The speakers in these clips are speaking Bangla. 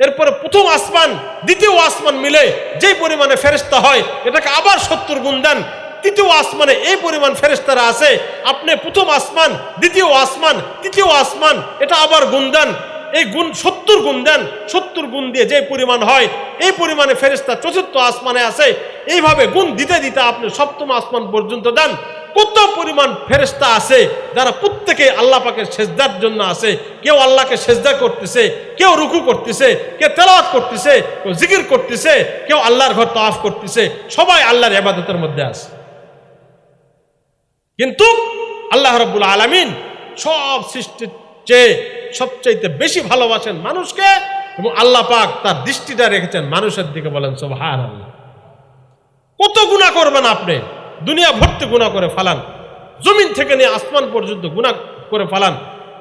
এরপরে প্রথম আসমান, দ্বিতীয় আসমান মিলে যে পরিমাণে ফেরেস্তা হয়, এটাকে আবার সত্তর গুণ দেন। তৃতীয় আসমানে এই পরিমাণ ফেরেস্তারা আছে, আপনি প্রথম আসমান, দ্বিতীয় আসমান, তৃতীয় আসমান, এটা আবার গুণ দেন। এই গুণ সত্তর গুণ দেন, সত্তর গুণ দিয়ে যে পরিমাণ হয়, এই পরিমাণে ফেরেস্তা চতুর্থ আসমানে আছে। এইভাবে গুণ দিতে দিতে আপনি সপ্তম আসমান পর্যন্ত দেন। কত পরিমাণ ফেরেস্তা আছে যারা প্রত্যেকে আল্লাহ পাকের সেজদার জন্য আছে? কেউ আল্লাহকে সেজদা করতেছে, কেউ রুকু করতেছে, কেউ তেলাওয়াত করতেছে, কেউ জিকির করতেছে, কেউ আল্লাহর ঘর তাফ করতেছে, সবাই আল্লাহর ইবাদতের মধ্যে আছে। কিন্তু আল্লাহ রব্বুল আলামিন সব সৃষ্টির চেয়ে সবচাইতে বেশি ভালোবাসেন মানুষকে এবং আল্লাহ পাক তার দৃষ্টিটা রেখেছেন মানুষের দিকে বলেন সোহান আল্লাহ কত গুণা করবেন আপনি? দুনিয়া ভর্তি গুণা করে ফালান। জমিন থেকে নিয়ে আসমান পর্যন্ত গুণা করে ফালান।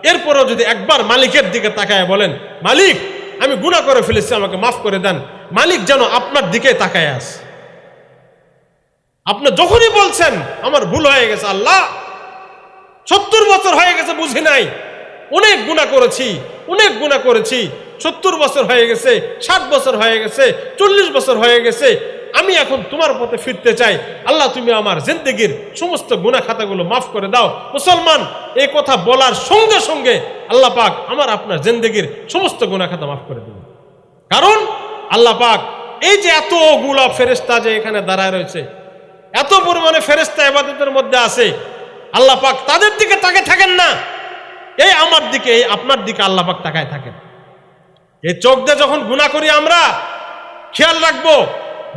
এরপরও যদি একবার মালিকের দিকে তাকায় বলেন, মালিক, আমি গুণা করে ফেলেছি, আমাকে মাফ করে দেন। মালিক যেন আপনার দিকে তাকায় আস। আপনি যখনই বলছেন, আমার ভুল হয়ে গেছে, আল্লাহ, সত্তর বছর হয়ে গেছে, বুঝি নাই। অনেক গুণা করেছি, অনেক গুণা করেছি। সত্তর বছর হয়ে গেছে, ষাট বছর হয়ে গেছে, চল্লিশ বছর হয়ে গেছে আমি এখন তোমার পথে ফিরতে চাই। আল্লাহ, তুমি আমার জিন্দগির সমস্ত গুণা খাতাগুলো মাফ করে দাও। মুসলমান, এই কথা বলার সঙ্গে সঙ্গে আল্লাহ পাক আমার আপনার জিন্দগির সমস্ত গুণা খাতা মাফ করে দেবে কারণ আল্লাহ পাক এই যে এতগুলা ফেরেস্তা যে এখানে দাঁড়ায় রয়েছে, এত পরিমাণে ফেরেস্তা এবাদতের মধ্যে আছে, আল্লাহ পাক তাদের দিকে তাকে থাকেন না। এই আমার দিকে, এই আপনার দিকে আল্লাহ পাক তাকায় থাকেন। এই চোখ দিয়ে যখন গুণা করি আমরা, খেয়াল রাখব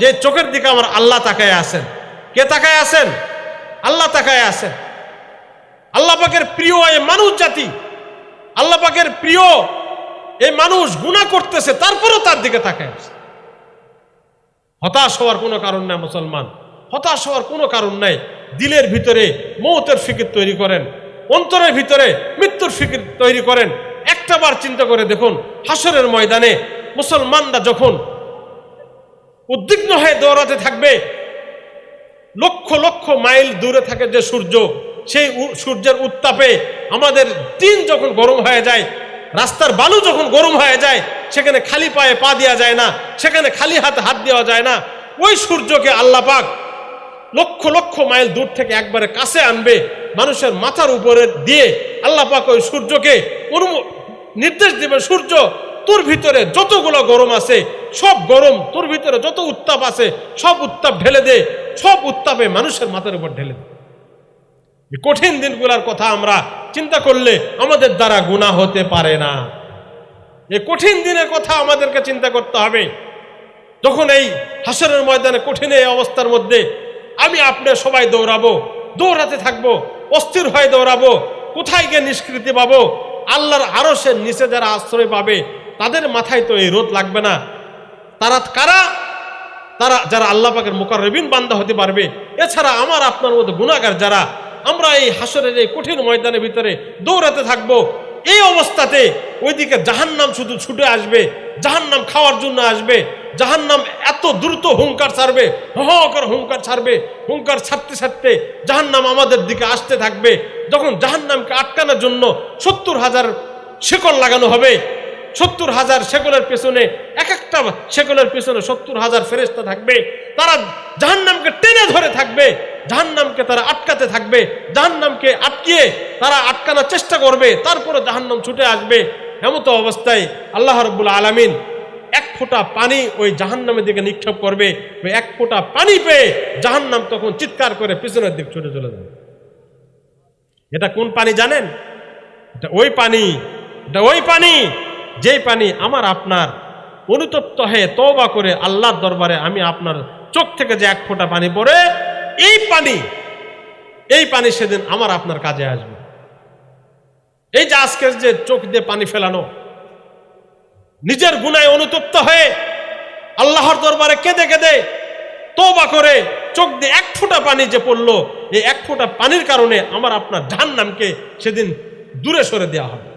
যে চোখের দিকে আমার আল্লাহ তাকায় আছেন। কে তাকায় আছেন? আল্লাহ তাকায় আছেন। আল্লাহ পাকের প্রিয় এই মানুষ জাতি, আল্লাহ পাকের প্রিয় এই মানুষ গুণা করতেছে, তারপরেও তার দিকে তাকায় আছে। হতাশ হওয়ার কোনো কারণ নাই মুসলমান। হতাশ হওয়ার কোনো কারণ নাই। দিলের ভিতরে মৌতের ফিকির তৈরি করেন, অন্তরের ভিতরে মৃত্যুর ফিকির তৈরি করেন। একটা বার চিন্তা করে দেখুন হাসরের ময়দানে মুসলমানরা যখন উদ্বিগ্ন হয়ে দৌড়াতে থাকবে। লক্ষ লক্ষ মাইল দূরে থাকে যে সূর্য, সেই সূর্যের উত্তাপে আমাদের দিন যখন গরম হয়ে যায়, রাস্তার বালু যখন গরম হয়ে যায়, সেখানে খালি পায়ে পা দেওয়া যায় না, সেখানে খালি হাতে হাত দেওয়া যায় না, ওই সূর্যকে আল্লাহ পাক লক্ষ লক্ষ মাইল দূর থেকে একবারে কাছে আনবে, মানুষের মাথার উপরে দিয়ে আল্লাহ পাক ওই সূর্যকে নির্দেশ দিবে, সূর্য তোর ভিতরে যতগুলো গরম আছে, সব গরম তোর ভিতরে যত উত্তাপ আছে, সব উত্তাপ ঢেলে দে, সব উত্তাপে মানুষের মাথার উপর ঢেলে দে। কঠিন দিনগুলার কথা আমরা চিন্তা করলে আমাদের দ্বারা গুণা হতে পারে না। এই কঠিন দিনের কথা আমাদেরকে চিন্তা করতে হবে। যখন এই হাসরের ময়দানে কঠিন এই অবস্থার মধ্যে আমি আপনি সবাই দৌড়াবো, দৌড়াতে থাকব, অস্থির হয়ে দৌড়াবো, কোথায় গিয়ে নিষ্কৃতি পাবো, আল্লাহর আরও সে নিচে যারা আশ্রয় পাবে তাদের মাথায় তো এই রোদ লাগবে না। তারা কারা? তারা যারা আল্লাহ পাকের মোকারবিন বান্দা হতে পারবে। এছাড়া আমার, আপনার মধ্যে গুণাগার যারা, আমরা এই হাসরের এই কঠিন ময়দানের ভিতরে দৌড়াতে থাকব। এই অবস্থাতে ওইদিকে জাহান্নাম শুধু ছুটে আসবে, জাহান্নাম খাওয়ার জন্য আসবে, জাহান্নাম এত দ্রুত হুঙ্কার ছাড়বে হ হ করে হুঙ্কার ছাড়বে, হুঙ্কার ছাড়তে ছাড়তে জাহান্নাম আমাদের দিকে আসতে থাকবে। যখন জাহান্নামকে আটকানোর জন্য সত্তর হাজার শেকল লাগানো হবে সত্তর হাজার শেকলের পেছনে, এক একটা শেকলের পেছনে সত্তর হাজার ফেরেস্তা থাকবে। তারা জাহান্নামকে টেনে ধরে থাকবে, জাহান্নামকে তারা আটকাতে থাকবে, জাহান্নামকে আটকিয়ে তারা আটকানোর চেষ্টা করবে তারপরে জাহান্নাম ছুটে আসবে। এমতো অবস্থায় আল্লাহ রব্বুল আলমিন এক ফোঁটা পানি ওই জাহান্নামের দিকে নিক্ষেপ করবে, ওই এক ফোঁটা পানি পেয়ে জাহান্নাম তখন চিৎকার করে পিছনের দিক ছুটে চলে যাবে। এটা কোন পানি জানেন? এটা ওই পানি, এটা ওই পানি যেই পানি আমার আপনার, অনুতপ্ত হয়ে তওবা করে আল্লাহর দরবারে আমি আপনার চোখ থেকে যে এক ফোঁটা পানি পড়ে, এই পানি এই পানি সেদিন আমার আপনার কাজে আসবে। এই যে আজকের যে চোখ দিয়ে পানি ফেলানো, নিজের গুনায় অনুতপ্ত হয়ে আল্লাহর দরবারে কেঁদে কেঁদে তওবা করে চোখ দিয়ে এক ফোঁটা পানি যে পড়ল, এই এক ফোঁটা পানির কারণে আমার আপনার ধান জাহান্নামকে সেদিন দূরে সরে দেওয়া হবে।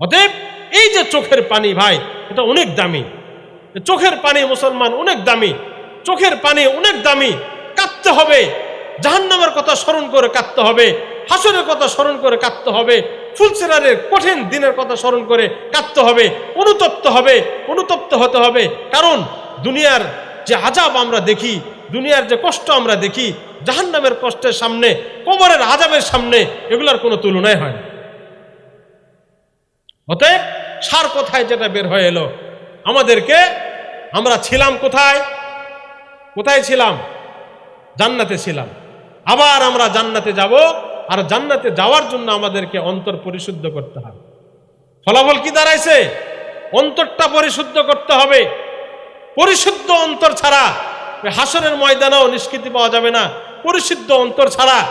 অতএব এই যে চোখের পানি ভাই, এটা অনেক দামি। চোখের পানি মুসলমান অনেক দামি। চোখের পানি অনেক দামি। কাঁদতে হবে। জাহান্নামের কথা স্মরণ করে কাঁদতে হবে। হাসরের কথা স্মরণ করে কাঁদতে হবে। ফুলসেরারের কঠিন দিনের কথা স্মরণ করে কাঁদতে হবে। অনুতপ্ত হবে। অনুতপ্ত হতে হবে। কারণ দুনিয়ার যে আজাব আমরা দেখি, দুনিয়ার যে কষ্ট আমরা দেখি, জাহান্নামের কষ্টের সামনে কোমরের আজাবের সামনে, এগুলার কোনো তুলনাই হয় না। অতএব সার কোথায় যেটা বের হয়ে এলো? আমাদেরকে আমরা ছিলাম কোথায়? কোথায় ছিলাম? জান্নাতে ছিলাম। আবার আমরা জান্নাতে যাব আর জান্নাতে যাওয়ার জন্য আমাদেরকে অন্তর পরিশুদ্ধ করতে হবে। ফলাফল কি দাঁড়াইছে? অন্তরটা পরিশুদ্ধ করতে হবে। পরিশুদ্ধ অন্তর ছাড়া হাসনের ময়দানেও নিষ্কৃতি পাওয়া যাবে না। পরিশুদ্ধ অন্তর ছাড়া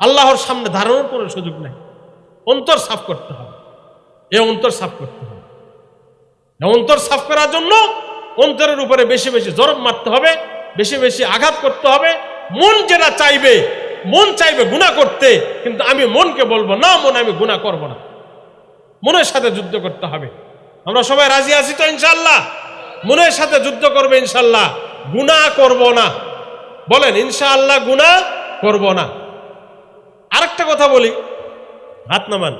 আল্লাহর সামনে ধারণার কোনো সুযোগ নেই। অন্তর সাফ করতে হবে। এ অন্তর সাফ করতে হবে। অন্তর সাফ করার জন্য অন্তরের উপরে বেশি বেশি জরব মারতে হবে, বেশি বেশি আঘাত করতে হবে। মন যেটা চাইবে, মন চাইবে গুণা করতে, কিন্তু আমি মনকে বলব, না মন, আমি গুণা করব না। মনের সাথে যুদ্ধ করতে হবে। আমরা সবাই রাজি আছি তো ইনশাল্লাহ মনের সাথে যুদ্ধ করবে ইনশাল্লাহ গুণা করব না। বলেন, ইনশাআল্লাহ গুণা করব না। আরেকটা কথা বলি, হাত নামান।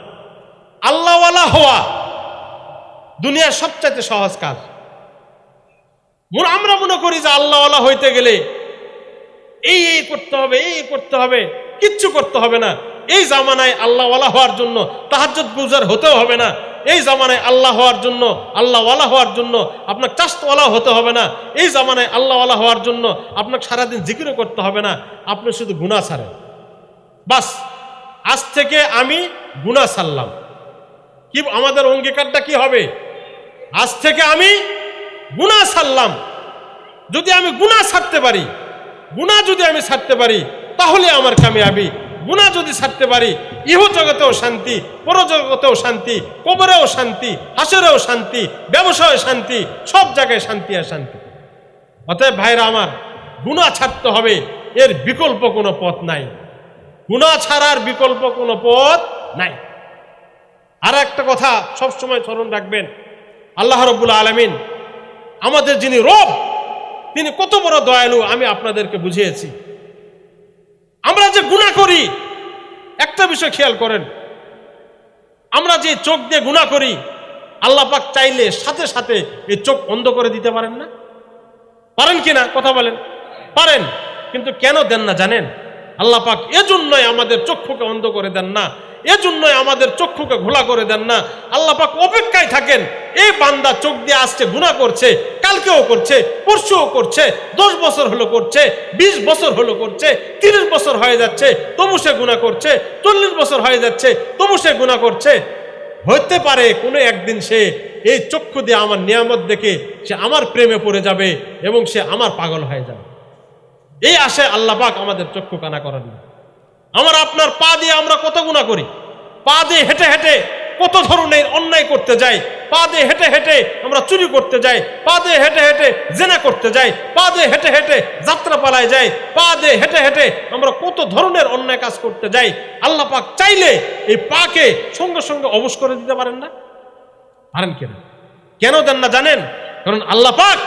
আল্লাহওয়ালা হওয়া দুনিয়ার সবচাইতে সহজ কাজ। আমরা মনে করি যে আল্লাহওয়ালা হইতে গেলে এই এই করতে হবে, এই করতে হবে, কিচ্ছু করতে হবে না। এই জামানায় আল্লাহওয়ালা হওয়ার জন্য তাহাজ্জুদ গুজার হতেও হবে না। এই জামানায় আল্লাহ হওয়ার জন্য, আল্লাহওয়ালা হওয়ার জন্য আপনার চাষওয়ালা হতে হবে না। এই জামানায় আল্লাহওয়ালা হওয়ার জন্য আপনাকে সারাদিন জিকিরও করতে হবে না। আপনি শুধু গুণা ছাড়েন। বাস, আজ থেকে আমি গুণা ছাড়লাম। কি, আমাদের অঙ্গীকারটা কি হবে? আজ থেকে আমি গুণা সারলাম। যদি আমি গুণা ছাড়তে পারি গুণা যদি আমি ছাড়তে পারি, তাহলে আমার কামিয়াবি। গুণা যদি ছাড়তে পারি ইহ জগতেও শান্তি, পরজগতেও শান্তি, কবরেও শান্তি, হাসরেও শান্তি ব্যবসায় শান্তি, সব জায়গায় শান্তি আর শান্তি। অতএব ভাইরা আমার গুণা ছাড়তে হবে, এর বিকল্প কোনো পথ নাই। গুণা ছাড়ার বিকল্প কোনো পথ নাই। আর একটা কথা সবসময় স্মরণ রাখবেন। আল্লাহ রব্বুল আলমিন আমাদের যিনি রব, তিনি কত বড় দয়ালু আমি আপনাদেরকে বুঝিয়েছি। আমরা যে গুণা করি, একটা বিষয় খেয়াল করেন। আমরা যে চোখ দিয়ে গুণা করি, আল্লাহ পাক চাইলে সাথে সাথে এই চোখ অন্ধ করে দিতে পারেন না? পারেন কি না? কথা বলেন। পারেন, কিন্তু কেন দেন না জানেন? আল্লাহ পাক এজন্যই আমাদের চক্ষুকে অন্ধ করে দেন না। এজন্যই আমাদের চক্ষুকে ঘোলা করে দেন না। আল্লাহ পাক অপেক্ষায় থাকেন, এই বান্দা চোখ দিয়ে আসছে গুণা করছে, কালকেও করছে, পরশুও করছে, দশ বছর হলো করছে, বিশ বছর হলো করছে, তিরিশ বছর হয়ে যাচ্ছে, তবু সে গুণা করছে, চল্লিশ বছর হয়ে যাচ্ছে, তবু সে গুণা করছে। হতে পারে কোনো একদিন সে এই চক্ষু দিয়ে আমার নিয়ামত দেখে সে আমার প্রেমে পড়ে যাবে এবং সে আমার পাগল হয়ে যাবে। এই আশায় আল্লাহ পাক আমাদের চক্ষু কানা করেন না আমার আপনার পা দিয়ে আমরা কত গুণা করি? পা দিয়ে হেঁটে হেঁটে কত ধরনের অন্যায় করতে যাই? পা দিয়ে হেঁটে হেঁটে আমরা চুরি করতে যাই। পা দিয়ে হেঁটে হেঁটে জেনা করতে যাই। পা দিয়ে হেঁটে হেঁটে যাত্রা পালায় যাই। পা দিয়ে হেঁটে হেঁটে আমরা কত ধরনের অন্যায় কাজ করতে যাই? আল্লাহ পাক চাইলে এই পাকে সঙ্গে সঙ্গে অবশ করে দিতে পারেন না? পারেন কেন? কেন দেন না জানেন? কারণ আল্লাহ পাক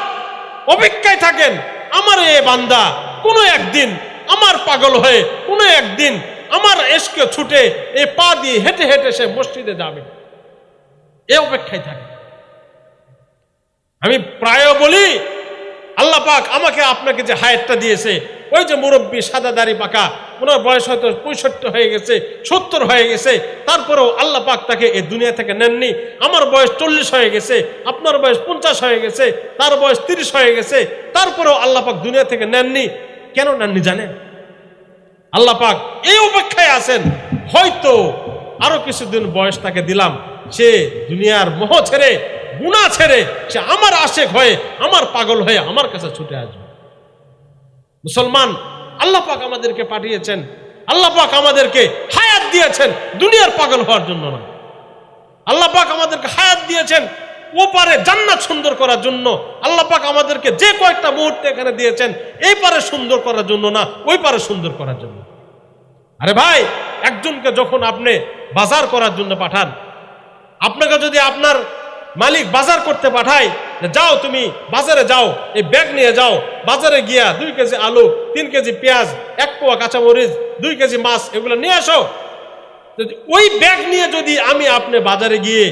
অপেক্ষায় থাকেন, আমার এ বান্দা কোনো একদিন আমার পাগল হয়ে, কোনো একদিন আমার এসকে ছুটে এ পা দিয়ে হেঁটে হেঁটে সে মসজিদে যাবে। এ অপেক্ষায় থাকে। আমি প্রায় বলি, আল্লাহ পাক আমাকে আপনাকে যে হায়াতটা দিয়েছে, ওই যে মুরব্বী সাদা দাড়ি পাকা, ওনার বয়স হয়তো পঁয়ষট্টি হয়ে গেছে, সত্তর হয়ে গেছে, তারপরেও আল্লাহ পাক তাকে এই দুনিয়া থেকে নেননি। আমার বয়স চল্লিশ হয়ে গেছে, আপনার বয়স পঞ্চাশ হয়ে গেছে, তার বয়স তিরিশ হয়ে গেছে, তারপরেও আল্লাহ পাক দুনিয়া থেকে নেননি। কেন নেননি জানেন আল্লাহ পাক এই অপেক্ষায় আছেন। হয়তো আরও কিছুদিন বয়স তাকে দিলাম। সে দুনিয়ার মোহ ছেড়ে গুণা ছেড়ে, সে আমার আশেক হয়ে, আমার পাগল হয়ে আমার কাছে ছুটে আসবে। মুসলমান, আল্লাহ পাক আমাদেরকে পাঠিয়েছেন। আল্লাহ পাক আমাদেরকে হায়াত দিয়েছেন। দুনিয়ার পাগল হওয়ার জন্য না আল্লাহ পাক আমাদেরকে হায়াত দিয়েছেন। ও পারে জান্নাত সুন্দর করার জন্য আল্লাহ পাক আমাদেরকে যে কয়েকটা মুহূর্তে এখানে দিয়েছেন, এই পারে সুন্দর করার জন্য না, ওই পারে সুন্দর করার জন্য। আরে ভাই, একজনকে যখন আপনি বাজার করার জন্য পাঠান, আপনাকে যদি আপনার মালিক বাজার করতে পাঠায় যাও তুমি, বাজারে যাও, এই ব্যাগ নিয়ে যাও, বাজারে গিয়া দুই কেজি আলু, তিন কেজি পেঁয়াজ, এক পোয়া কাঁচামরিচ, দুই কেজি মাছ, এগুলো নিয়ে আসো। ওই ব্যাগ নিয়ে যদি আমি আপনি বাজারে গিয়ে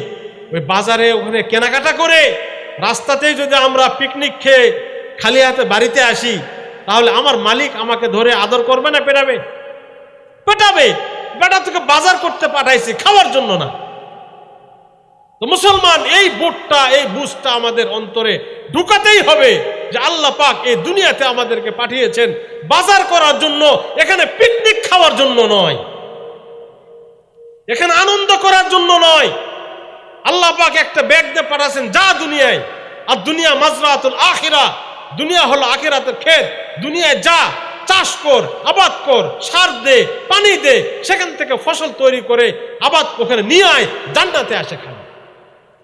ওই বাজারে ওখানে কেনাকাটা করে রাস্তাতেই যদি আমরা পিকনিক খেয়ে খালি হাতে বাড়িতে আসি, তাহলে আমার মালিক আমাকে ধরে আদর করবে না পেটাবে? পেটাবে। বেটা তোকে বাজার করতে পাঠাইছি, খাওয়ার জন্য না। তো মুসলমান, এই বুটটা, এই বুঝটা আমাদের অন্তরে ঢুকাতেই হবে যে আল্লাহ পাক এই দুনিয়াতে আমাদেরকে পাঠিয়েছেন বাজার করার জন্য, এখানে পিকনিক খাওয়ার জন্য নয়। এখানে আনন্দ করার জন্য নয়। আল্লাহ পাক একটা ব্যাগ দিয়ে পাঠাচ্ছেন যা দুনিয়ায়। আর দুনিয়া মাজরাতুল আখিরা। দুনিয়া হলো আখিরাতের ক্ষেত দুনিয়ায় যা, চাষ কর, আবাদ কর, সার দে, পানি দে, সেখান থেকে ফসল তৈরি করে আবাদ ওখানে নিয়ে আয়, জান্নাতে আসে খাবে।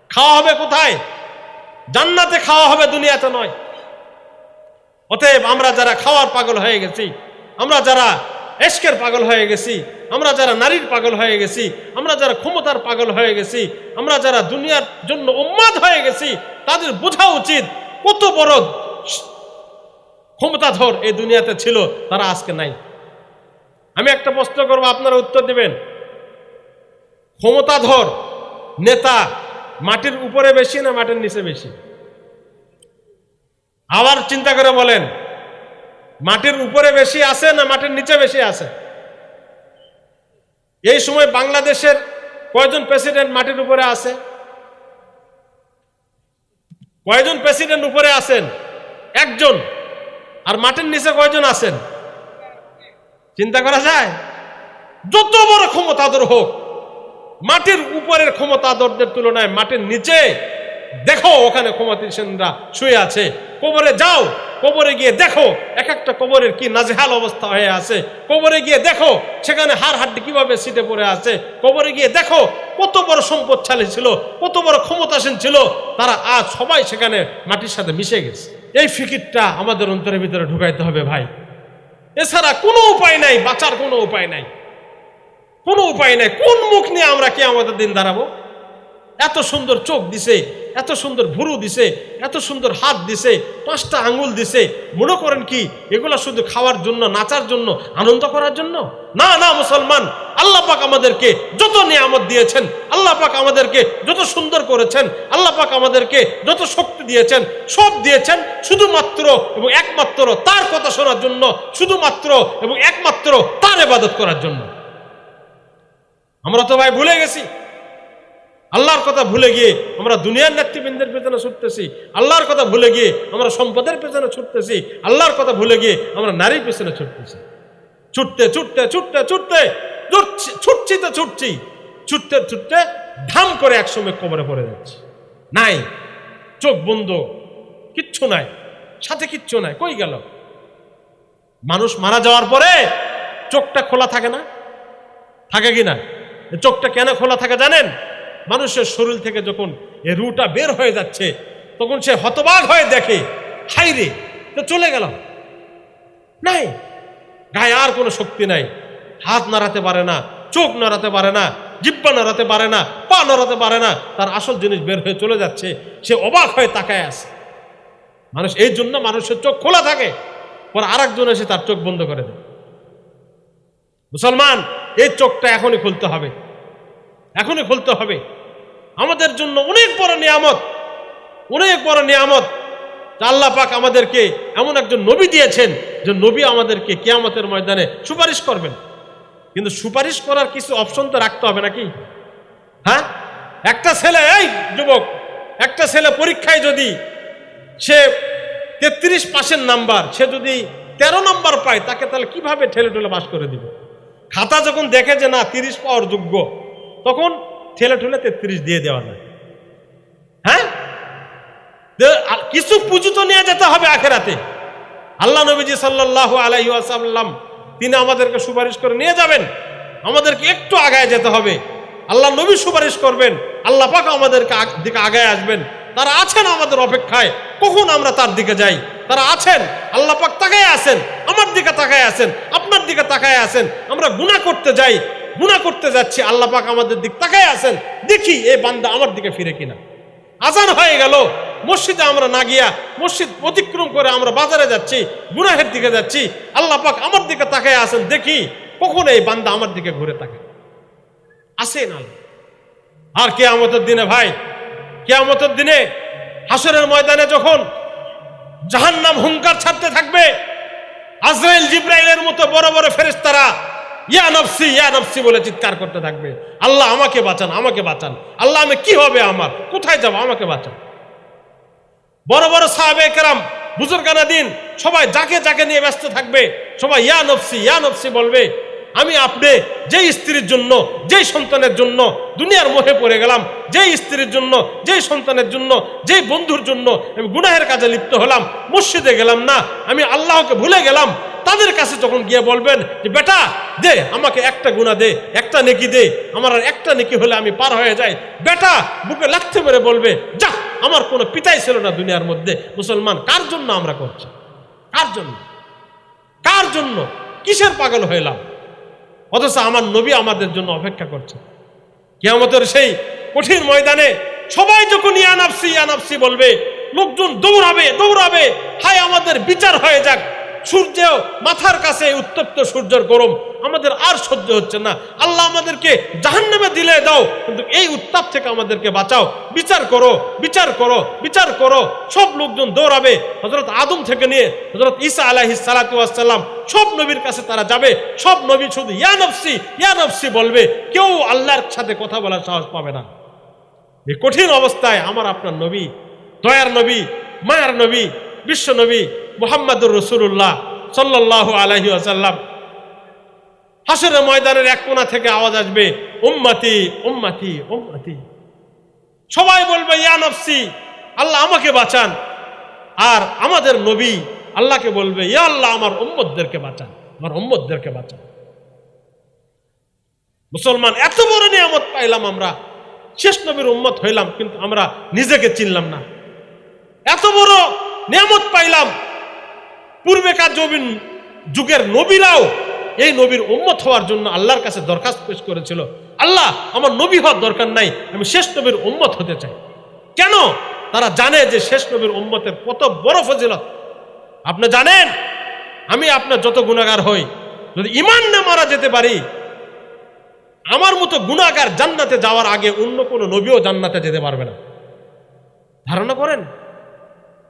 খাওয়া হবে কোথায়? জান্নাতে খাওয়া হবে দুনিয়াতে নয়। অতএব আমরা যারা খাওয়ার পাগল হয়ে গেছি, আমরা যারা এশকের পাগল হয়ে গেছি, আমরা যারা নারীর পাগল হয়ে গেছি, আমরা যারা ক্ষমতার পাগল হয়ে গেছি, আমরা যারা দুনিয়ার জন্য উন্মাদ হয়ে গেছি, তাদের বোঝা উচিত কত বড় ক্ষমতাধর এই দুনিয়াতে ছিল, তারা আজকে নাই। আমি একটা প্রশ্ন করব, আপনারা উত্তর দেবেন। ক্ষমতাধর নেতা মাটির উপরে বেশি না মাটির নিচে বেশি? আবার চিন্তা করে বলেন মাটির উপরে বেশি আছে না মাটির নিচে বেশি আছে? এই সময় বাংলাদেশের কয়জন প্রেসিডেন্ট মাটির উপরে আছে? কয়জন প্রেসিডেন্ট উপরে আছেন? একজন। আর মাটির নিচে কয়জন আছেন? চিন্তা করা যায়? যত বড় ক্ষমতাধর হোক, মাটির উপরের ক্ষমতাধরদের তুলনায় মাটির নিচে দেখো ওখানে ক্ষমতাসীনরা শুয়ে আছে। কবরে যাও, কবরে গিয়ে দেখো এক একটা কবরের কি নাজেহাল অবস্থা হয়ে আছে। কবরে গিয়ে দেখো সেখানে হাড় হাড্ডি কীভাবে সিটে পড়ে আছে। কবরে গিয়ে দেখো কত বড় সম্পদশালী ছিল, কত বড় ক্ষমতাসীন ছিল। তারা আজ সবাই সেখানে মাটির সাথে মিশে গেছে। এই ফিকিরটা আমাদের অন্তরের ভিতরে ঢুকাইতে হবে ভাই। এছাড়া কোনো উপায় নাই, বাঁচার কোনো উপায় নাই। কোনো উপায় নাই। কোন মুখ নিয়ে আমরা কি আমাদের দিন দাঁড়াবো? এত সুন্দর চোখ দিছে এত সুন্দর ভুরু দিছে, এত সুন্দর হাত দিছে, পাঁচটা আঙ্গুল দিছে। মনে করেন কি, এগুলো শুধু খাওয়ার জন্য, নাচার জন্য, আনন্দ করার জন্য? না না, মুসলমান, আল্লাহ পাক আমাদেরকে যত নিয়ামত দিয়েছেন, আল্লাহ পাক আমাদেরকে যত সুন্দর করেছেন, আল্লাহ পাক আমাদেরকে যত শক্তি দিয়েছেন, সব দিয়েছেন শুধুমাত্র এবং একমাত্র তার কথা শোনার জন্য, শুধুমাত্র এবং একমাত্র তার ইবাদত করার জন্য। আমরা তো ভাই ভুলে গেছি। আল্লাহর কথা ভুলে গিয়ে আমরা দুনিয়ার নেতৃবৃন্দের পেছনে ছুটতেছি, আল্লাহর কথা ভুলে গিয়ে আমরা সম্পদের পেছনে ছুটতেছি, আল্লাহর কথা ভুলে গিয়ে আমরা নারীর পেছনে ছুটতেছি। ছুটতে ছুটতে ছুটতে ছুটতে, ছুটছি তো ছুটছি, ছুটতে ছুটতে ধাম করে একসময় কবরে পড়ে যাচ্ছি। নাই, চোখ বন্ধ, কিচ্ছু নাই, সাথে কিচ্ছু নাই, কই গেল? মানুষ মারা যাওয়ার পরে চোখটা খোলা থাকে না? থাকে কি না? চোখটা কেন খোলা থাকে জানেন? মানুষের শরীর থেকে যখন এ রুটা বের হয়ে যাচ্ছে, তখন সে হতবাক হয়ে দেখে হাই রে, তো চলে গেল নাই, গায়ে আর কোনো শক্তি নাই। হাত নাড়াতে পারে না, চোখ নাড়াতে পারে না, জিব্বা নাড়াতে পারে না, পা নাড়াতে পারে না, তার আসল জিনিস বের হয়ে চলে যাচ্ছে, সে অবাক হয়ে তাকায় আছে। মানুষ এই জন্য মানুষের চোখ খোলা থাকে, পর আর একজন এসে তার চোখ বন্ধ করে দেয়। মুসলমান, এই চোখটা এখনই খুলতে হবে। এখনই খুলতে হবে। আমাদের জন্য অনেক বড় নিয়ামত, অনেক বড় নিয়ামত আল্লাহ পাক আমাদেরকে এমন একজন নবী দিয়েছেন যে নবী আমাদেরকে কিয়ামতের ময়দানে সুপারিশ করবেন। কিন্তু সুপারিশ করার কিছু অপশন তো রাখতে হবে নাকি? হ্যাঁ? একটা ছেলে, এই যুবক, একটা ছেলে পরীক্ষায় যদি সে তেত্রিশ পাশের নাম্বার, সে যদি তেরো নাম্বার পায়, তাকে তাহলে কীভাবে ঠেলে ঠেলে পাশ করে দিবে? খাতা যখন দেখে যে না, তিরিশ পাওয়ার যোগ্য, তখন ঠেলে ঠেলে তেত্রিশ দিয়ে দেওয়া যায়। হ্যাঁ? কিছু পুঁজি তো নিয়ে যেতে হবে আখেরাতে। আল্লাহ নবীজি সাল্লাহ আলাইহি আসাল্লাম তিনি আমাদেরকে সুপারিশ করে নিয়ে যাবেন। আমাদেরকে একটু আগায় যেতে হবে। আল্লাহ নবী সুপারিশ করবেন। আল্লাহ পাক আমাদেরকে দিকে আগায় আসবেন। তারা আছেন আমাদের অপেক্ষায়। কখন আমরা তার দিকে যাই? তারা আছেন। আল্লাহ পাক তাকায় আছেন। আমার দিকে তাকায় আছেন। আপনার দিকে তাকায় আছেন। আমরা গুনাহ করতে যাই। গুনাহ করতে যাচ্ছি, আল্লাহ পাক আমাদের দিক তাকায় আছেন, দেখি এই বান্দা আমার দিকে ফিরে কিনা। আজান হয়ে গেল, মসজিদে আমরা না গিয়া, মসজিদ অতিক্রম করে আমরা বাজারে যাচ্ছি, গুনাহের দিকে যাচ্ছি, আল্লাহ পাক আমার দিকে তাকায় আছেন, দেখি কখন এই বান্দা আমার দিকে ঘুরে থাকে আসেন আল্লাহ। আর কেয়ামতের দিনে ভাই, কেয়ামতের দিনে হাসরের ময়দানে যখন জাহান্নাম হুঙ্কার ছাড়তে থাকবে, আজরাইল জিব্রাইলের মতো বড় বড় ফেরেশতারা ইয়া নফসি ইয়া নফসি বলে চিৎকার করতে থাকবে। আল্লাহ আমাকে বাঁচান আমাকে বাঁচান। আল্লাহ আমি কি হবে আমার? কোথায় যাব? আমাকে বাঁচান। বড় বড় সাহাবে কেরাম, বুজুর্গানা দিন, সবাই যাকে যাকে নিয়ে ব্যস্ত থাকবে, সবাই ইয়া নফসি ইয়া নফসি বলবে আমি আপনি যেই স্ত্রীর জন্য, যেই সন্তানের জন্য দুনিয়ার মোহে পড়ে গেলাম, যেই স্ত্রীর জন্য, যেই সন্তানের জন্য, যেই বন্ধুর জন্য আমি গুনাহের কাজে লিপ্ত হলাম, মসজিদে গেলাম না, আমি আল্লাহকে ভুলে গেলাম, তাদের কাছে যখন গিয়ে বলবেন যে, বেটা, দে, আমাকে একটা গুণা দে, একটা নেকি দে, আমার আর একটা নেকি হলে আমি পার হয়ে যাই। বেটা, বুকে লাগতে মেরে বলবে, যা, আমার কোনো পিতাই ছিল না দুনিয়ার মধ্যে, মুসলমান, কার জন্য আমরা করছি? কার জন্য? কার জন্য? কিসের পাগল হইলাম? অথচ আমার নবী আমাদের জন্য অপেক্ষা করছে কেয়ামতের সেই কঠিন ময়দানে সবাই যখন ইয়ানাফসি ইয়ানাফসি বলবে, লোকজন দৌড়াবে দৌড়াবে, হায় আমাদের বিচার হয়ে যাক। সূর্য মাথার কাছে উত্তপ্ত সূর্যের গরম আমাদের আর সহ্য হচ্ছে না। আল্লাহ আমাদেরকে জাহান্নামে দিলে দাও, কিন্তু এই উত্তাপ থেকে আমাদেরকে বাঁচাও। বিচার করো বিচার করো বিচার করো। সব লোকজন দৌড়াবে হজরত আদম থেকে নিয়ে হজরত ঈসা আলাহি সালাতাম সব নবীর কাছে তারা যাবে। সব নবী শুধু ইয়া নফসি ইয়া নফসি বলবে। কেউ আল্লাহর সাথে কথা বলার সাহস পাবে না। এই কঠিন অবস্থায় আমার আপনার নবী, দয়ার নবী, মায়ার নবী বিশ্ব নবী মোহাম্মদুর রসুল্লাহ সাল্লাহ আলহি আসাল্লাম হাসরের ময়দানের এক কোণা থেকে আওয়াজ আসবে, উম্মাতি উম্মাতি উম্মাতি। সবাই বলবে, ইয়া নফসি, আল্লাহ আমাকে বাঁচান। আর আমাদের নবী আল্লাহকে বলবে, ইয়া আল্লাহ, আমার উম্মতদেরকে বাঁচান, আমার উম্মদদেরকে বাঁচান। মুসলমান, এত বড় নিয়ামত পাইলাম আমরা। শেষ নবীর উম্মত হইলাম, কিন্তু আমরা নিজেকে চিনলাম না। এত বড় নিয়ামত পাইলাম। পূর্বেকার জবিন যুগের নবীরাও এই নবীর উম্মত হওয়ার জন্য আল্লাহর কাছে দরখাস্ত পেশ করেছিল। আল্লাহ, আমার নবী হওয়ার দরকার নাই, আমি শেষ নবীর উম্মত হতে চাই। কেন? তারা জানে যে শেষ নবীর উম্মতের কত বড় ফজিলত। আপনি জানেন? আমি আপনার যত গুণাগার হই, যদি ইমান না মারা যেতে পারি, আমার মতো গুণাগার জান্নাতে যাওয়ার আগে অন্য কোনো নবীও জান্নাতে যেতে পারবে না। ধারণা করেন?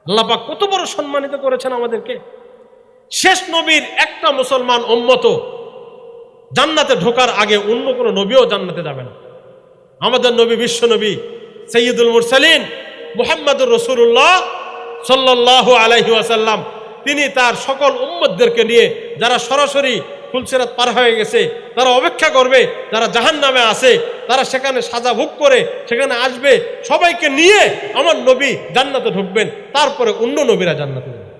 আল্লাপাক কত বড় সম্মানিত করেছেন আমাদেরকে। শেষ নবীর একটা মুসলমান উম্মত জান্নাতে ঢোকার আগে অন্য কোনো নবীও জান্নাতে যাবে না। আমাদের নবী, বিশ্ব নবী সৈয়দুল মুরসালিন মুহাম্মদুর রসুল্লাহ সাল্লাহ আলাইহি আসাল্লাম তিনি তার সকল উম্মতদেরকে নিয়ে যারা সরাসরি ফুলসেরাত পার হয়ে গেছে, তারা অপেক্ষা করবে, যারা জাহান নামে আসে তারা সেখানে সাজা ভোগ করে, সেখানে আসবে, সবাইকে নিয়ে আমার নবী জান্নাতে ঢুকবেন, তারপরে অন্য নবীরা জান্নাতে যাবে।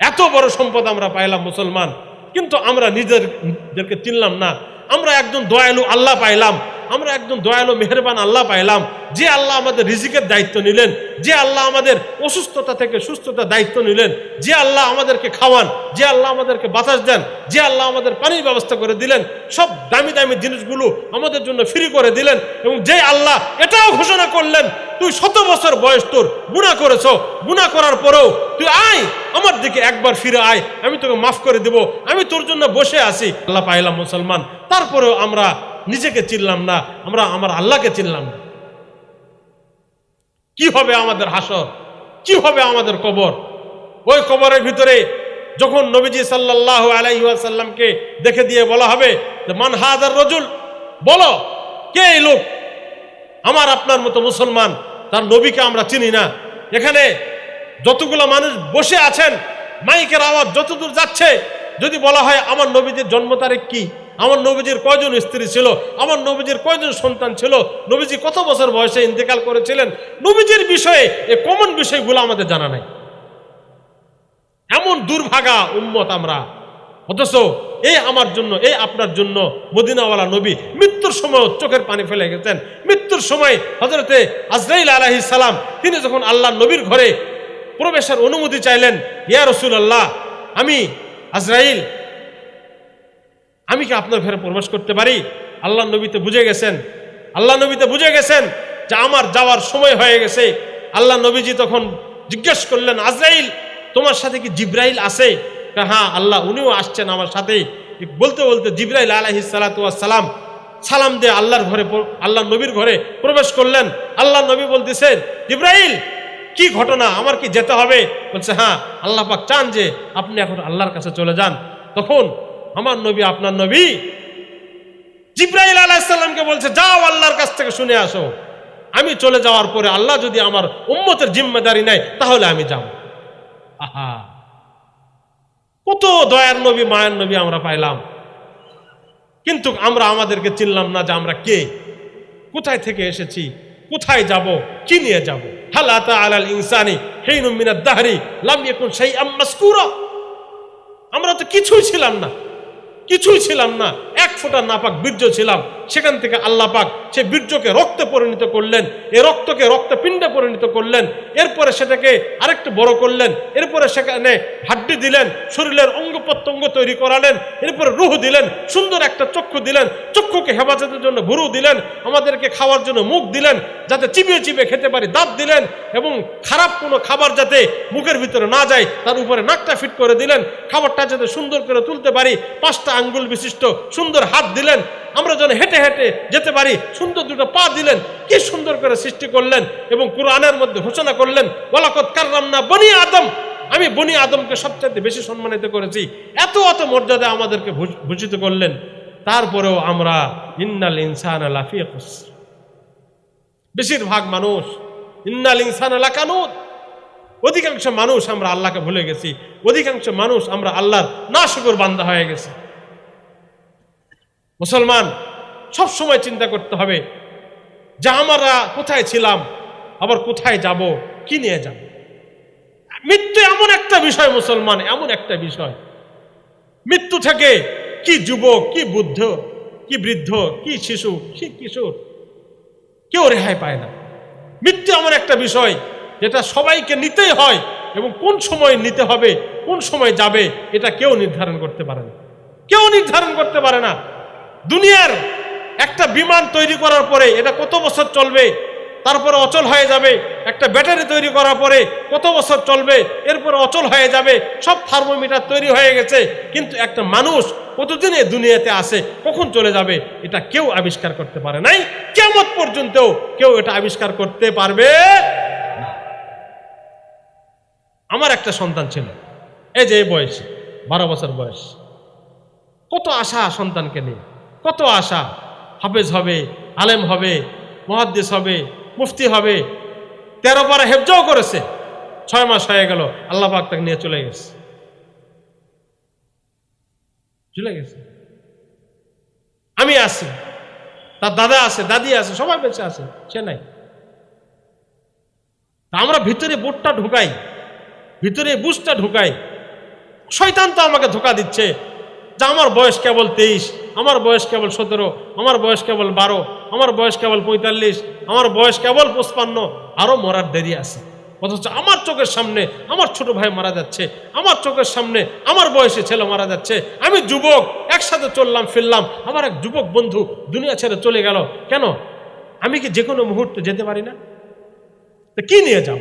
এত বড় সম্পদ আমরা পাইলাম মুসলমান, কিন্তু আমরা নিজেদেরকে চিনলাম না। আমরা একজন দয়ালু আল্লাহ পাইলাম আমরা একজন দয়ালু, মেহরবান আল্লাহ পাইলাম। যে আল্লাহ আমাদের রিজিকের দায়িত্ব নিলেন, যে আল্লাহ আমাদের অসুস্থতা থেকে সুস্থতার দায়িত্ব নিলেন, যে আল্লাহ আমাদেরকে খাওয়ান, যে আল্লাহ আমাদেরকে বাতাস দেন, যে আল্লাহ আমাদের পানির ব্যবস্থা করে দিলেন, সব দামি দামি জিনিসগুলো আমাদের জন্য ফ্রি করে দিলেন এবং যে আল্লাহ এটাও ঘোষণা করলেন, তুই শত বছর বয়স তোর গুণা করেছ গুণা করার পরেও তুই আয়, আমার দিকে একবার ফিরে আয়, আমি তোকে মাফ করে দেব, আমি তোর জন্য বসে আছি। আল্লাহ পাইলাম মুসলমান। তারপরেও আমরা নিজেকে চিনলাম না, আমরা আমার আল্লাহকে চিনলাম না। কি হবে আমাদের হাসর? কি হবে আমাদের কবর? ওই কবরের ভিতরে যখন নবীজি সাল্লাহ আলাইসাল্লামকে দেখে দিয়ে বলা হবে যে, মান হাজার রজুল বলো, কে এই লোক? আমার আপনার মতো মুসলমান, তার নবীকে আমরা চিনি না। এখানে যতগুলো মানুষ বসে আছেন, মাইকের আওয়াজ যতদূর যাচ্ছে, যদি বলা হয় আমার নবীজির জন্ম তারিখ কি? আমার নবীজির কয়জন স্ত্রী ছিল? আমার নবীজির কয়জন সন্তান ছিল? নবীজি কত বছর বয়সে ইন্তেকাল করেছিলেন? নবীজির বিষয়ে এ কমন বিষয়গুলো আমাদের জানা নাই। এমন দুর্ভাগা উম্মত আমরা। অথচ এই আমার জন্য এই আপনার জন্য মদিনাওয়ালা নবী মৃত্যুর সময় চোখের পানি ফেলে গেছেন। মৃত্যুর সময় হজরতে আজরাইল আলাহি সালাম, তিনি যখন আল্লাহ নবীর ঘরে প্রবেশের অনুমতি চাইলেন, ইয়া রসুল আল্লাহ আমি আজরাইল আমি কি আপনার ঘরে প্রবেশ করতে পারি? আল্লাহ নবীতে বুঝে গেছেন। আল্লাহ নবীতে বুঝে গেছেন যে আমার যাওয়ার সময় হয়ে গেছে। আল্লাহ নবীজি তখন জিজ্ঞেস করলেন, আজরাইল, তোমার সাথে কি জিব্রাইল আছে? হ্যাঁ আল্লাহ, উনিও আসছেন আমার সাথে। বলতে বলতে জিব্রাইল আলহি সালাম সালাম দিয়ে আল্লাহর ঘরে আল্লাহ নবীর ঘরে প্রবেশ করলেন। আল্লাহ নবী বলতেছেন ইব্রাহিম কি ঘটনা? আমার কি যেতে হবে? বলছে হ্যাঁ আল্লাহ পাক চান যে আপনি এখন আল্লাহর কাছে চলে যান। তখন আমার নবী, আপনার নবী। জিব্রাইল আলাহিসাল্লামকে বলছে, যাও আল্লাহর কাছ থেকে শুনে আসো। আমি চলে যাওয়ার পরে আল্লাহ যদি আমার উম্মতের জিম্মেদারি নেয়, তাহলে আমি যাব। আহা। কত দয়ার নবী, মায়ের নবী আমরা পাইলাম। কিন্তু আমরা আমাদেরকে চিনলাম না যে আমরা কে। কোথায় থেকে এসেছি? কোথায় যাব? কি নিয়ে যাব? হালাতা আলাল ইনসানি হেইনুম মিনাদ দাহরি লাম শাইআম মাসকুরা। আমরা তো কিছুই ছিলাম না। কিছুই ছিলাম না। এক ফোঁটা নাপাক বীর্য ছিলাম। সেখান থেকে আল্লাহ পাক সে বীর্যকে রক্তে পরিণত করলেন। এই রক্তকে রক্তপিণ্ডে পরিণত করলেন। এরপরে সেটাকে আরেকটু বড় করলেন। এরপরে সেখানে হাড্ডি দিলেন। শরীরের অঙ্গ প্রত্যঙ্গ তৈরি করালেন। এরপরে রুহ দিলেন। সুন্দর একটা চক্ষু দিলেন। চক্ষুকে হেফাজতের জন্য ভুরু দিলেন। আমাদেরকে খাওয়ার জন্য মুখ দিলেন। যাতে চিবিয়ে চিবিয়ে খেতে পারি দাঁত দিলেন এবং খারাপ কোনো খাবার যাতে মুখের ভিতরে না যায়, তার উপরে নাকটা ফিট করে দিলেন। খাবারটা যাতে সুন্দর করে তুলতে পারি। পাঁচটা আঙ্গুল বিশিষ্ট, সুন্দর হাত দিলেন। আমরা যেন হেঁটে হেঁটে যেতে পারি, সুন্দর দুটো পা দিলেন। কি সুন্দর করে সৃষ্টি করলেন এবং কোরআনের মধ্যে ঘোষণা করলেন ওলাকত কাররাম না বনি আদম। আমি বনি আদমকে সবচেয়ে বেশি সম্মানিত করেছি। এত এত মর্যাদা আমাদেরকে ভূষিত করলেন। তারপরেও আমরা ইন্নাল ইনসান বেশিরভাগ মানুষ ইন্নাল ইনসান কানুদ অধিকাংশ মানুষ আমরা আল্লাহকে ভুলে গেছি। অধিকাংশ মানুষ আমরা আল্লাহর না শুকুর বান্দা হয়ে গেছি। মুসলমান, সব সময় চিন্তা করতে হবে, যা আমরা কোথায় ছিলাম, আবার কোথায় যাব, কি নিয়ে যাব? মৃত্যু এমন একটা বিষয় মুসলমান, এমন একটা বিষয়। মৃত্যু থেকে কি যুবক, কি বুদ্ধ, কি বৃদ্ধ, কি শিশু, কি কিশোর, কেউ রেহাই পায় না। মৃত্যু এমন একটা বিষয়, যেটা সবাইকে নিতেই হয়, এবং কোন সময় নিতে হবে, কোন সময় যাবে, এটা কেউ নির্ধারণ করতে পারে না। কেউ নির্ধারণ করতে পারে না। দুনিয়ার একটা বিমান তৈরি করার পরে এটা কত বছর চলবে? তারপরে অচল হয়ে যাবে। একটা ব্যাটারি তৈরি করার পরে কত বছর চলবে? এরপরে অচল হয়ে যাবে। সব থার্মোমিটার তৈরি হয়ে গেছে। কিন্তু একটা মানুষ কতদিন এই দুনিয়াতে আসে কখন চলে যাবে? এটা কেউ আবিষ্কার করতে পারে নাই। কেমন পর্যন্ত কেউ এটা আবিষ্কার করতে পারবে আমার একটা সন্তান ছিল। এই যে বয়স, বারো বছর বয়স। কত আশা সন্তানকে নিয়ে। কত আশা? হাফেজ হবে, আলেম হবে মহাদ্দেশ হবে, মুফতি হবে। তেরো পারা হেফজাও করেছে। ছয় মাস হয়ে গেল, আল্লাহ পাক তাকে নিয়ে চলে গেছে। চলে গেছে। আমি আছি। তার দাদা আছে, দাদি আছে সবাই বেঁচে আছে, সে নাই। আমরা ভিতরে বোটটা ঢুকাই, ভিতরে বুঝটা ঢুকাই। শয়তান তো আমাকে ধোকা দিচ্ছে। যে আমার বয়স কেবল তেইশ, আমার বয়স কেবল সতেরো, আমার বয়স কেবল বারো, আমার বয়স কেবল পঁয়তাল্লিশ, আমার বয়স কেবল পঁচপান্ন আরও মরার দেরি আছে। অথচ আমার চোখের সামনে আমার ছোট ভাই মারা যাচ্ছে, আমার চোখের সামনে আমার বয়সে ছেলে মারা যাচ্ছে। আমি যুবক, একসাথে চললাম, ফিরলাম আমার এক যুবক বন্ধু দুনিয়া ছেড়ে চলে গেল। কেন? আমি কি যে কোনো মুহূর্তে যেতে পারি না? তো কি নিয়ে যাব?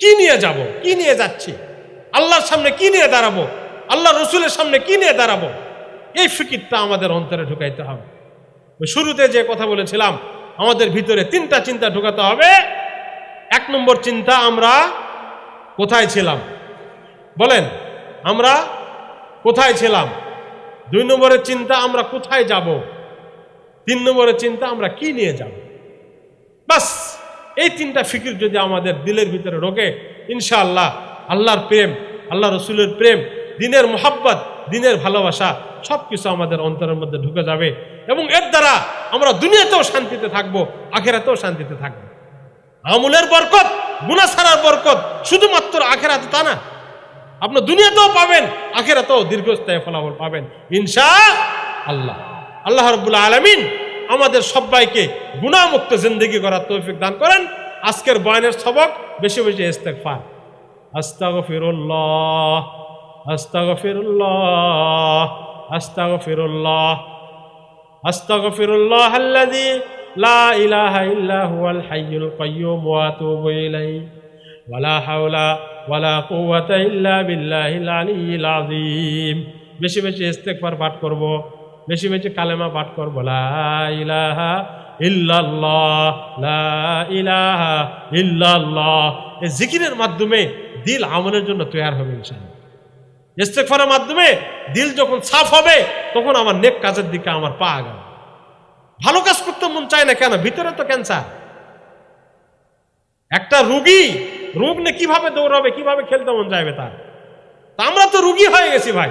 কি নিয়ে যাব? কি নিয়ে যাচ্ছি? আল্লাহর সামনে কি নিয়ে দাঁড়াবো? আল্লাহ রসুলের সামনে কি নিয়ে দাঁড়াবো? এই ফিকিরটা আমাদের অন্তরে ঢুকাইতে হবে। শুরুতে যে কথা বলেছিলাম, আমাদের ভিতরে তিনটা চিন্তা ঢুকাতে হবে। এক নম্বর চিন্তা, আমরা কোথায় ছিলাম? বলেন, আমরা কোথায় ছিলাম? দুই নম্বরের চিন্তা, আমরা কোথায় যাব? তিন নম্বরের চিন্তা, আমরা কি নিয়ে যাব? বাস, এই তিনটা ফিকির যদি আমাদের দিলের ভিতরে ঢোকে, ইনশাআল্লাহ, আল্লাহর প্রেম, আল্লাহ রসুলের প্রেম দিনের মোহাব্বত, দিনের ভালোবাসা সব কিছু আমাদের অন্তরের মধ্যে ঢুকে যাবে। এবং এর দ্বারা আমরা দুনিয়াতেও শান্তিতে থাকব, আখেরাতেও শান্তিতে থাকব। আমুলের বরকত গুনা ছাড়ার বরকত শুধুমাত্র আখেরাতে তা না। আপনার দুনিয়াতেও পাবেন, আখেরাতেও দীর্ঘস্থায়ী ফলাফল পাবেন। ইনশা আল্লাহ আল্লাহ রব্বুল্লাহ আলমিন আমাদের সবাইকে গুণামুক্ত জিন্দগি করার তৌফিক দান করেন। আজকের বয়ানের সবক বেশি বেশি ইস্তেগফার। আস্তাগফিরুল্লাহ। আস্তাগফিরুল্লাহ আস্তাগফিরুল্লাহ আস্তাগফিরুল্লাহ আল্লাযী লা ইলাহা ইল্লা হুয়াল হাইয়ুল কাইয়্যুম ওয়া আতুবু ইলাইহি ওয়ালা হাওলা ওয়ালা কুওয়াতা ইল্লা বিল্লাহিল আলিয়্যিল আযীম। বেশি বেশি ইস্তেগফার পাঠ করব, বেশি বেশি কালেমা পাঠ করব। লা ইলাহা ইল্লাল্লাহ, লা ইলাহা ইল্লাল্লাহ। এই জিকিরের মাধ্যমে দিল আমলের জন্য তৈরি হবে ইনশাআল্লাহ। ইস্তেকফারের মাধ্যমে দিল যখন সাফ হবে, তখন আমার নেক কাজের দিকে আমার পা আগাবে। ভালো কাজ করতে মন চায় না কেন? ভিতরে তো ক্যান্সার একটা রুগী, রোগ নে কীভাবে দৌড়াবে, কীভাবে খেলতে মন যাবে তার? আমরা তো রুগী হয়ে গেছি ভাই।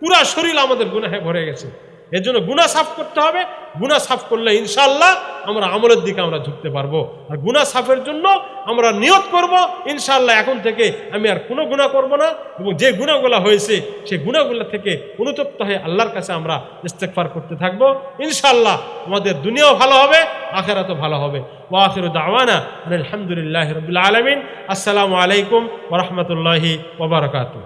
পুরা শরীর আমাদের গুনাহে ভরে গেছে। এর জন্য গুণা সাফ করতে হবে। গুণা সাফ করলে ইনশাল্লাহ আমরা আমলের দিকে আমরা ঝুঁকতে পারব। আর গুণা সাফের জন্য আমরা নিয়ত করব ইনশাল্লাহ এখন থেকে আমি আর কোনো গুণা করব না এবং যে গুণাগুলো হয়েছে, সেই গুণাগুলো থেকে অনুতপ্ত হয়ে আল্লাহর কাছে আমরা ইস্তেকফার করতে থাকব। ইনশাল্লাহ আমাদের দুনিয়াও ভালো হবে, আখেরাতও ভালো হবে। ওয়াখির দাওয়ানা আলহামদুলিল্লাহ রবিল আলমিন। আসসালামু আলাইকুম ওরহমতুল্লাহি ওবরাকাতু